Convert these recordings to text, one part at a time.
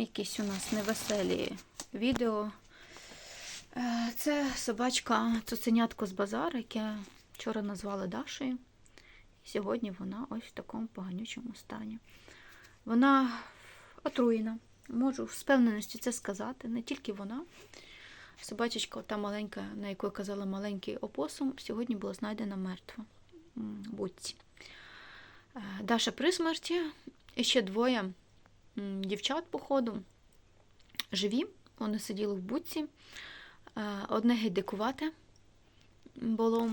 якісь у нас невеселі відео. Е, Це собачка цуценятко з базару, яке вчора назвали Дашею. Сьогодні вона ось в такому поганючому стані. Вона отруєна. Можу з впевненістю це сказати. Не тільки вона. Собачечка, та маленька, на яку казала маленький опосум, сьогодні була знайдена мертва будці. Е, Даша при смерті, і ще двоє дівчат, походу, живі. Вони сиділи в будці. Е, Одне геть дикувате було,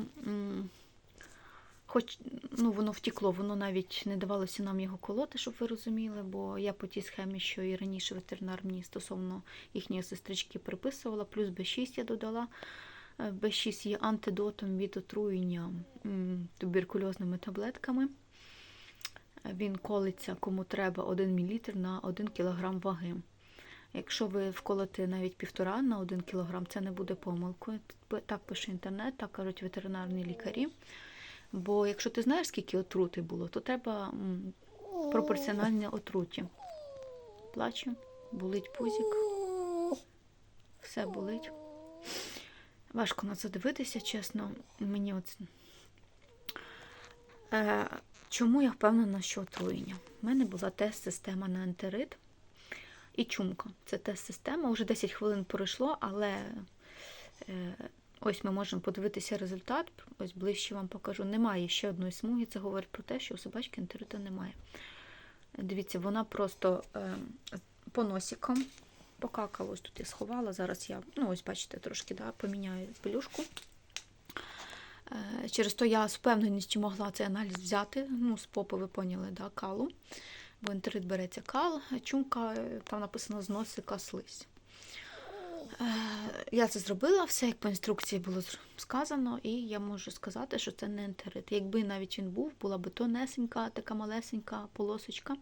хоч ну, воно втекло, воно навіть не давалося нам його колоти, щоб ви розуміли, бо я по тій схемі, що і раніше ветеринар мені стосовно їхньої сестрички приписувала, плюс Б6 я додала. Е, Б6 є антидотом від отруєння туберкульозними таблетками. Е, Він колиться кому треба 1 мл на 1 кг ваги. Якщо ви вколоте навіть півтора на 1 кг, це не буде помилкою. Так пише інтернет, так кажуть ветеринарні лікарі. Бо якщо ти знаєш, скільки отрути було, то треба пропорціональне отруті. Плачу, болить пузик, все болить. Важко на це дивитися, чесно. Мені от... Чому я впевнена, що отруєння? У мене була тест-система на ентерит і чумка. Це тест-система. Уже 10 хвилин пройшло, але е, ось ми можемо подивитися результат. Ось ближче вам покажу. Немає ще одної смуги. Це говорить про те, що у собачки ентериту немає. Дивіться, вона просто е, по носикам покакала. Ось тут я сховала. Зараз я, ну ось бачите, трошки да, поміняю пелюшку. Е, Через то я з впевненістю могла цей аналіз взяти. Ну, з попи ви поняли, да, калу. Бо ентерит береться кал, чумка, е, там написано з носика слизь. Е, Я це зробила, все як по інструкції було сказано, і я можу сказати, що це не ентерит. Якби навіть він був, була б тонесенька, така малесенька полосочка.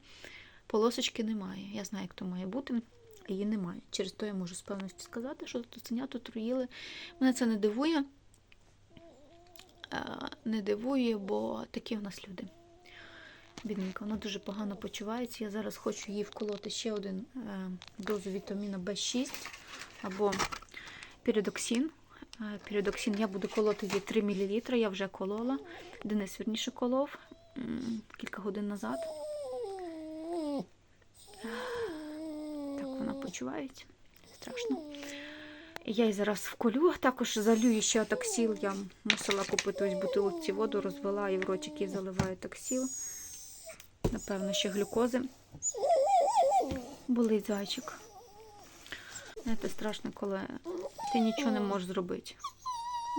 Полосочки немає. Я знаю, як то має бути. Її немає. Через то я можу з певністю сказати, що цуценят отруїли. Мене це не дивує. Е, Не дивує, бо такі в нас люди. Бідненька, вона дуже погано почувається. Я зараз хочу їй вколоти ще один е, дозу вітаміна В6 або піридоксин. Е, Піридоксин я буду колоти її 3 мл, я вже колола. Денис вірніше колов кілька годин назад. Так вона почувається. Страшно. Я її зараз вколю, також залюю ще таксіл. Я мусила купити ось бутилці воду, розвела і в ротики заливаю таксіл. Напевно, ще глюкози. Болить зайчик. Знаєте, страшно, коли ти нічого не можеш зробити.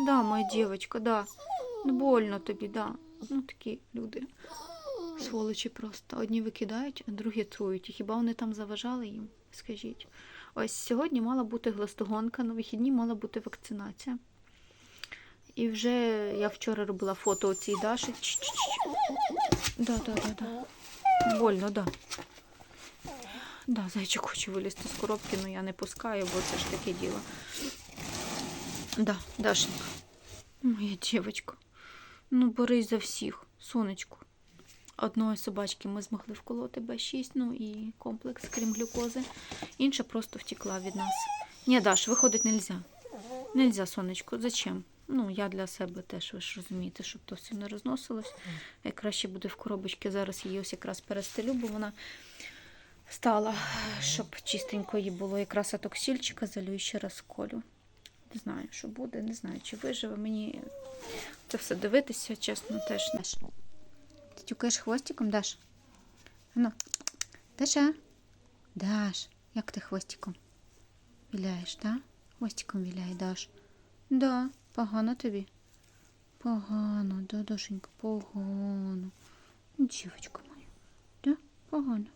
Да, моя дівчинка, да. Ну, больно тобі, да. Ну, такі люди. Сволочі просто. Одні викидають, а другі трують. І хіба вони там заважали їм? Скажіть. Ось сьогодні мала бути гластогонка, на вихідні мала бути вакцинація. І вже я вчора робила фото цій Даші. Да, да, да, да. Больно, да. Да, зайчик хоче вилізти з коробки, але я не пускаю, бо це ж таке діло. Да, Дашенька. Моя дівчинка. Ну, борись за всіх, сонечку. Одної собачки ми змогли вколоти Б6, ну і комплекс, крім глюкози. Інша просто втекла від нас. Ні, Даш, виходить нельзя. Нельзя, сонечко. Зачем? Ну, я для себе теж, ви ж розумієте, щоб то все не розносилось. Як краще буде в коробочці. Зараз її ось якраз перестелю, бо вона стала, щоб чистенько їй було. Якраз атоксільчика і ще раз колю. Не знаю, що буде, не знаю, чи виживе. Мені це все дивитися, чесно, теж не. Тюкаєш хвостиком, Даш? Ну, Даша? Даш, як ти хвостиком? Віляєш? Да? Хвостиком віляє, Даш. Да, погано тобі. Погано, да, Дашенька, погано. Дівочка моя. Да, погано.